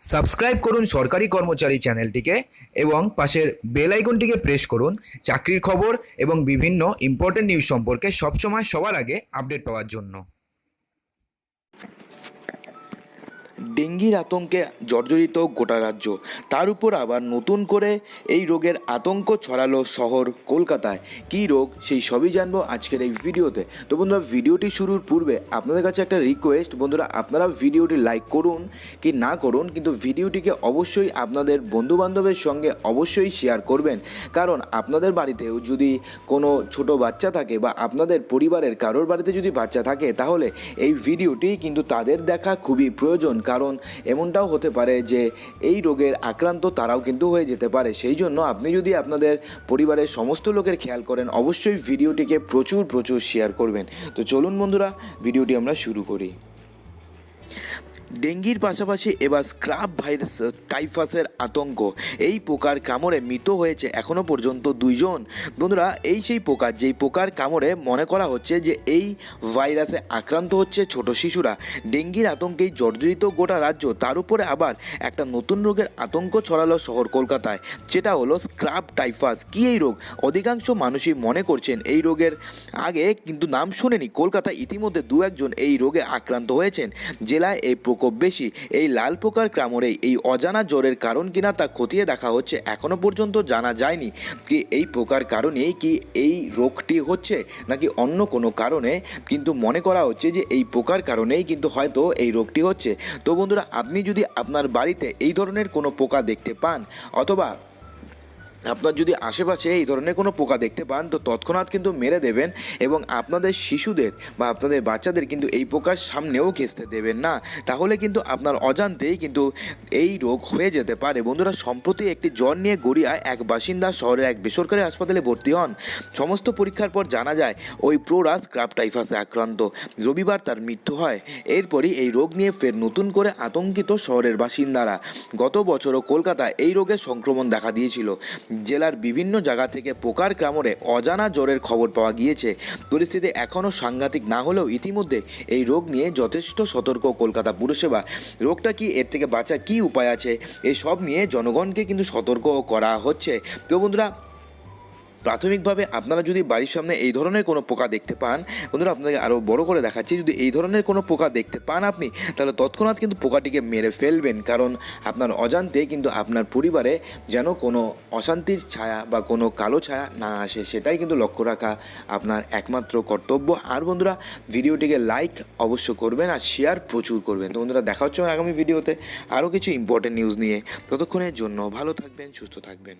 Subscribe করুন সরকারি কর্মচারী চ্যানেলটিকে এবং পাশের বেল আইকনটিকে প্রেস করুন, চাকরির খবর এবং বিভিন্ন ইম্পর্টেন্ট নিউজ সম্পর্কে সবসময় সবার আগে আপডেট পাওয়ার জন্য। ডেঙ্গির আতঙ্কে জর্জরিত গোটা রাজ্য। তার উপর আবার নতুন করে এই রোগের আতঙ্ক ছড়ালো শহর কলকাতায়। কী রোগ, সেই সবই জানব আজকের এই ভিডিওতে। তো বন্ধুরা, ভিডিওটি শুরুর পূর্বে আপনাদের কাছে একটা রিকোয়েস্ট বন্ধুরা, আপনারা ভিডিওটি লাইক করুন কি না করুন, কিন্তু ভিডিওটিকে অবশ্যই আপনাদের বন্ধুবান্ধবের সঙ্গে অবশ্যই শেয়ার করবেন। কারণ আপনাদের বাড়িতেও যদি কোনো ছোট বাচ্চা থাকে বা আপনাদের পরিবারের কারোর বাড়িতে যদি বাচ্চা থাকে, তাহলে এই ভিডিওটি কিন্তু তাদের দেখা খুবই প্রয়োজন। কারণ এমনটাও হতে পারে যে এই রোগের আক্রান্ত তারাও কিন্তু হয়ে যেতে পারে। সেই জন্য আপনি যদি আপনাদের পরিবারের সমস্ত লোকের খেয়াল করেন, অবশ্যই ভিডিওটিকে প্রচুর প্রচুর শেয়ার করবেন। তো চলুন বন্ধুরা, ভিডিওটি আমরা শুরু করি। ডেঙ্গির পাশাপাশি এবার স্ক্রাব ভাইরাস, টাইফাসের আতঙ্ক। এই পোকার কামড়ে মৃত হয়েছে এখনও পর্যন্ত দুইজন। বন্ধুরা, এই সেই পোকা, যেই পোকার কামড়ে মনে করা হচ্ছে যে এই ভাইরাসে আক্রান্ত হচ্ছে ছোট শিশুরা। ডেঙ্গির আতঙ্কেই জর্জরিত গোটা রাজ্য। তার উপরে আবার একটা নতুন রোগের আতঙ্ক ছড়ালো শহর কলকাতায়, যেটা হলো স্ক্রাব টাইফাস। কি এই রোগ? অধিকাংশ মানুষই মনে করছেন এই রোগের আগে, কিন্তু নাম শুনেনি। কলকাতায় ইতিমধ্যে দু একজন এই রোগে আক্রান্ত হয়েছেন। জেলায় এই প্রকোপ বেশি। এই লাল পোকার কামড়ে এই অজানা জ্বরের কারণ কিনা তা খতিয়ে দেখা হচ্ছে এখনও পর্যন্ত জানা যায়নি। কি এই পোকার কারণেই কি এই রোগটি হচ্ছে নাকি অন্য কোনো কারণে? কিন্তু মনে করা হচ্ছে যে এই পোকার কারণেই কিন্তু হয়তো এই রোগটি হচ্ছে। তো বন্ধুরা, আপনি যদি আপনার বাড়িতে এই ধরনের কোনো পোকা দেখতে পান অথবা আপনার যদি আশেপাশে এই ধরনের কোনো পোকা দেখতে পান, তো তৎক্ষণাৎ কিন্তু মেরে দেবেন এবং আপনাদের শিশুদের বা আপনাদের বাচ্চাদের কিন্তু এই পোকার সামনেও ঘেঁচতে দেবেন না। তাহলে কিন্তু আপনার অজান্তেই কিন্তু এই রোগ হয়ে যেতে পারে। বন্ধুরা, সম্প্রতি একটি জ্বর নিয়ে গড়িয়ায় এক বাসিন্দা শহরের এক বেসরকারি হাসপাতালে ভর্তি হন। সমস্ত পরীক্ষার পর জানা যায়, ওই প্রোরাস ক্রাপটাইফাসে আক্রান্ত। রবিবার তার মৃত্যু হয়। এরপরই এই রোগ নিয়ে ফের নতুন করে আতঙ্কিত শহরের বাসিন্দারা। গত বছরও কলকাতায় এই রোগের সংক্রমণ দেখা দিয়েছিল। জেলার বিভিন্ন জায়গা থেকে পোকার কামড়ে অজানা জ্বরের খবর পাওয়া গিয়েছে। পরিস্থিতি এখনও সাংঘাতিক না হলেও ইতিমধ্যে এই রোগ নিয়ে যথেষ্ট সতর্ক কলকাতা পুরসভা রোগটা কি এর থেকে বাঁচা কি উপায় আছে? এসব নিয়ে জনগণকে কিন্তু সতর্ক করা হচ্ছে। তো বন্ধুরা প্রাথমিকভাবে আপনারা যদি বাড়ির সামনে এই ধরনের কোনো পোকা দেখতে পান, বন্ধুরা আপনাকে আরও বড় করে দেখাচ্ছি, যদি এই ধরনের কোনো পোকা দেখতে পান আপনি, তাহলে তৎক্ষণাৎ কিন্তু পোকাটিকে মেরে ফেলবেন। কারণ আপনার অজান্তে কিন্তু আপনার পরিবারে যেন কোনো অশান্তির ছায়া বা কোনো কালো ছায়া না আসে, সেটাই কিন্তু লক্ষ্য রাখা আপনার একমাত্র কর্তব্য। আর বন্ধুরা, ভিডিওটিকে লাইক অবশ্য করবেন আর শেয়ার প্রচুর করবেন। তো বন্ধুরা, দেখা হচ্ছে আগামী ভিডিওতে আরও কিছু ইম্পর্টেন্ট নিউজ নিয়ে। ততক্ষণের জন্য ভালো থাকবেন, সুস্থ থাকবেন।